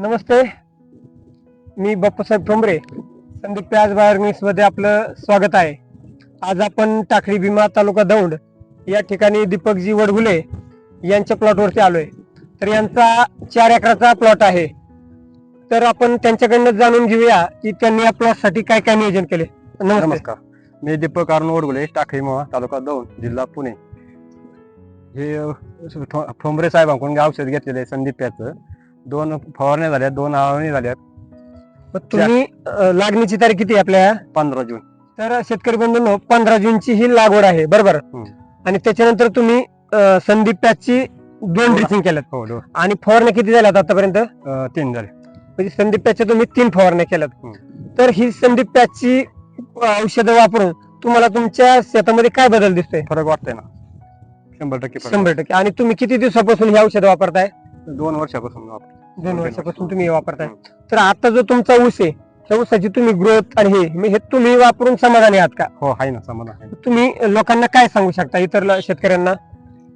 नमस्ते. मी बाप्पूसाहेब ठोंबरे. संदीप प्याज बाहेर मध्ये आपलं स्वागत आहे. आज आपण टाकळी भीमा तालुका दौंड या ठिकाणी दीपकजी वडगुले यांच्या प्लॉटवरती आलोय. तर यांचा चार एकराचा प्लॉट आहे. तर आपण त्यांच्याकडनं जाणून घेऊया की त्यांनी या प्लॉटसाठी काय काय नियोजन केले. नमस्कार. मी दीपक अरुण वडगुले टाकळी मोहा तालुका दौंड जिल्हा पुणे. हे ठोंबरे साहेबांकडून औषध घेतलेले संदीप याचं दोन फवारण्या झाल्या दोन आळवणी झाल्या मग तुम्ही अं, लागणीची तारीख किती आहे आपल्या? पंधरा जून. तर शेतकरी बंधूंनो पंधरा जूनची ही लागवड आहे बरोबर? हम्म. आणि त्याच्यानंतर तुम्ही अं, संदीप पॅचची दोन ड्रिचिंग केल्यात. हो आणि फवारण्या किती झाल्यात आतापर्यंत? म्हणजे अ, तीन झाले. संदीप पॅचच्या तुम्ही तीन फवारण्या केल्यात. तर ही संदीप पॅचची औषधं वापरून तुम्हाला तुमच्या शेतामध्ये काय बदल दिसतोय? फरक वाटतंय ना. शंभर टक्के फरक शंभर टक्के. आणि तुम्ही किती दिवसापासून ही औषधं वापरताय? दोन वर्षापासून वापरतो. दोन वर्षापासून तुम्ही हे वापरताय. हम्म. तर आता जो तुमचा ऊस आहे त्या ऊसाची तुम्ही ग्रोथ आणि हे मग हे तुम्ही वापरून समाधानी आहात का? हो आहे ना समाधान आहे. तुम्ही लोकांना काय सांगू शकता इतर ल- शेतकऱ्यांना?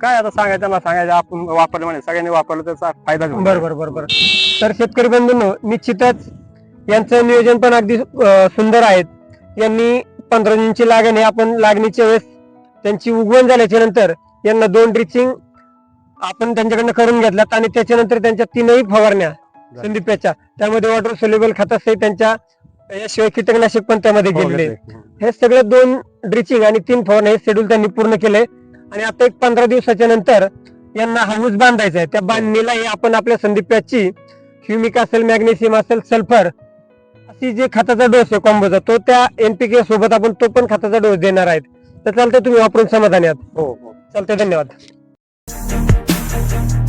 काय आता सांगायचं ना सांगायचं आपण वापरलं म्हणजे सगळ्यांनी वापरलं त्याचा फायदा बरोबर बरोबर तर शेतकरी बंधूंनो निश्चितच यांचं नियोजन पण अगदी अं, सुंदर आहेत यांनी पंधरा जूनची लागण आपण लागणीच्या वेळेस त्यांची उगवण झाल्याच्यानंतर यांना दोन ड्रिचिंग आपण त्यांच्याकडनं करून घेतल्यात आणि त्याच्यानंतर त्यांच्या तीनही फवारण्या संदीप्याच्या त्यामध्ये वॉटर सोल्युबल खतासहित त्यांच्या याशिवाय कीटकनाशक पण त्यामध्ये हो, गेलेले. हे सगळं दोन ड्रिचिंग आणि तीन फवारण्या हे शेड्यूल त्यांनी पूर्ण केलंय आणि आता एक पंधरा दिवसाच्या नंतर यांना हाऊस बांधायचा आहे. त्या बांधणीला हे आपण आपल्या संदीप्याची ह्युमिक असेल मॅग्नेशियम असेल सल्फर अशी जे खताचा डोस आहे कॉम्बोचा तो त्या एनपीके सोबत आपण तो पण खताचा डोस देणार आहेत. तर चालतंय तुम्ही वापरून समाधानी आहात. हो हो. चालतंय धन्यवाद. Thank you.